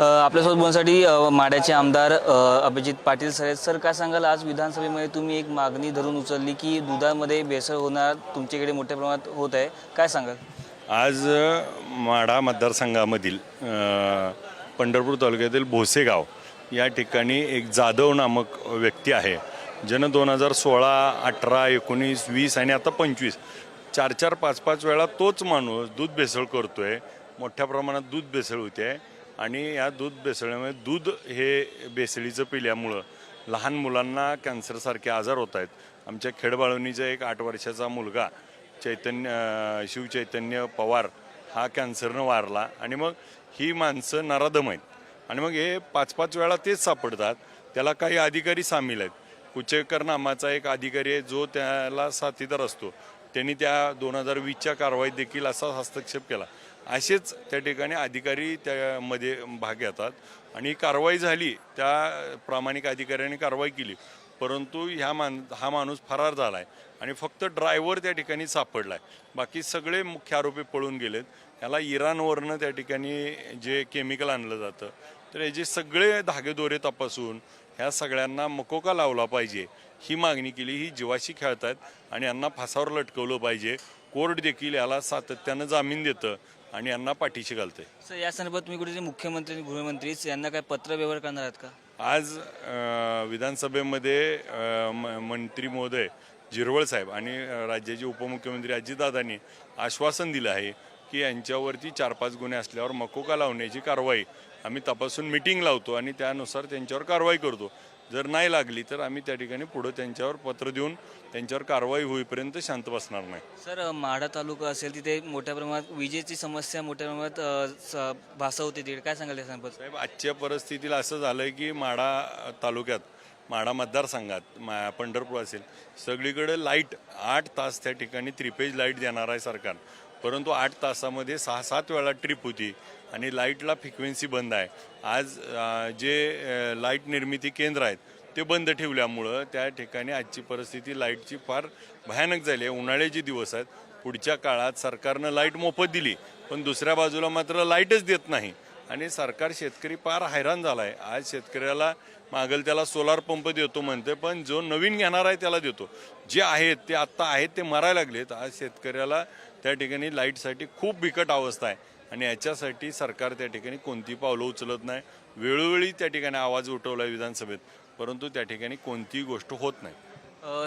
आपल्यासोबत बोलण्यासाठी माड्याचे आमदार अभिजित पाटील सर आहेत. सर काय सांगाल? आज विधानसभेमध्ये तुम्ही एक मागणी धरून उचलली की दुधामध्ये भेसळ होणार तुमच्याकडे मोठ्या प्रमाणात होत आहे. काय सांगाल? आज माढा मतदारसंघामधील पंढरपूर तालुक्यातील भोसेगाव या ठिकाणी एक जाधव नामक व्यक्ती आहे. ज्यानं दोन हजार सोळा अठरा एकोणीस वीस आणि आता पंचवीस चार चार पाच पाच वेळा तोच माणूस दूध भेसळ करतो आहे मोठ्या प्रमाणात दूध भेसळ होते. आहे आणि या दूध बेसळ्यामुळे दूध हे बेसळीचं पिल्यामुळं लहान मुलांना कॅन्सरसारखे आजार होत आहेत. आमच्या खेडबाळवणीचा एक आठ वर्षाचा मुलगा चैतन्य शिवचैतन्य पवार हा कॅन्सरनं वारला आणि मग ही माणसं नराधम आहेत. आणि मग हे पाच पाच वेळा तेच सापडतात. त्याला काही अधिकारी सामील आहेत. कुचेकर नामाचा एक अधिकारी आहे जो त्याला साथीदार असतो. त्यांनी त्या दोन हजार वीसच्या कारवाईत देखील असा हस्तक्षेप केला. असेच त्या ठिकाणी अधिकारी त्यामध्ये भाग घेतात. आणि कारवाई झाली त्या प्रामाणिक अधिकाऱ्यांनी कारवाई केली. परंतु ह्या मान हा माणूस फरार झाला आहे आणि फक्त ड्रायव्हर त्या ठिकाणी सापडला आहे बाकी सगळे मुख्य आरोपी पळून गेलेत. ह्याला इराणवरनं त्या ठिकाणी जे केमिकल आणलं जातं तर याचे सगळे धागेदोरे तपासून ह्या सगळ्यांना मकोका लावला पाहिजे ही मागणी केली. ही जीवाशी खेळतायत आणि यांना फासावर लटकवलं पाहिजे. कोर्ट देखील याला सातत्यानं जामीन देतं. आणि यांना पाठीशी घालतंय. सर या संदर्भात तुम्ही कुठेतरी मुख्यमंत्री आणि गृहमंत्रीच यांना काय पत्र व्यवहार करणार आहात का? आज अ, विधानसभेमध्ये अ, म- मंत्री महोदय जिरवळ साहेब आणि अ, राज्याचे उपमुख्यमंत्री अजितदादांनी आश्वासन दिलं आहे की यांच्यावरती चार पाच गुन्हे असल्यावर मकोका लावण्याची कारवाई आम्ही तपासून मिटिंग लावतो आणि त्यानुसार त्यांच्यावर कारवाई करतो. जर नाही लागली तर आम्ही त्या ठिकाणी पुढं त्यांच्यावर पत्र देऊन त्यांच्यावर कारवाई होईपर्यंत शांत बसणार नाही. सर माढा तालुका असेल तिथे मोठ्या प्रमाणात विजेची समस्या मोठ्या प्रमाणात भासवते तिकडे. काय सांगाल साहेब आजच्या परिस्थितीला असं झालंय की माढा तालुक्यात माढा मतदारसंघात मा पंढरपूर असेल सगळीकडे लाइट आठ तास त्या ठिकाणी त्रिपेज लाइट देणार आहे सरकार. परंतु आठ तासामध्ये सहा सात वेळा ट्रिप होती आणि लाईटला फ्रिक्वेन्सी बंद आहे. आज जे लाइट निर्मिती केंद्र आहेत ते बंद ठेवल्यामुळं त्या ठिकाणी आजची परिस्थिती लाईटची फार भयानक झाली आहे. उन्हाळ्याचे दिवस आहेत. पुढच्या काळात सरकारनं लाइट मोफत दिली पण दुसऱ्या बाजूला मात्र लाईटच देत नाही. आणि सरकार शेतकरी फार हैराण झाला आहे आज शेतकऱ्याला मागेल त्याला सोलार पंप देतो म्हणते पण जो नवीन घेणार आहे त्याला देतो. जे आहेत ते आत्ता आहेत ते मरायला लागलेत. आज शेतकऱ्याला त्या ठिकाणी लाईटसाठी खूप बिकट अवस्था आहे. आणि याच्यासाठी सरकार त्या ठिकाणी कोणती पावलं उचलत नाही. वेळोवेळी त्या ठिकाणी आवाज उठवला आहे विधानसभेत परंतु त्या ठिकाणी कोणतीही गोष्ट होत नाही.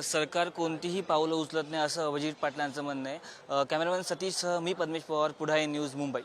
सरकार कोणतीही पावलं उचलत नाही असं अभिजित पाटलांचं म्हणणं आहे. कॅमेरामॅन सतीश मी पद्मेश पवार पुढाई न्यूज मुंबई.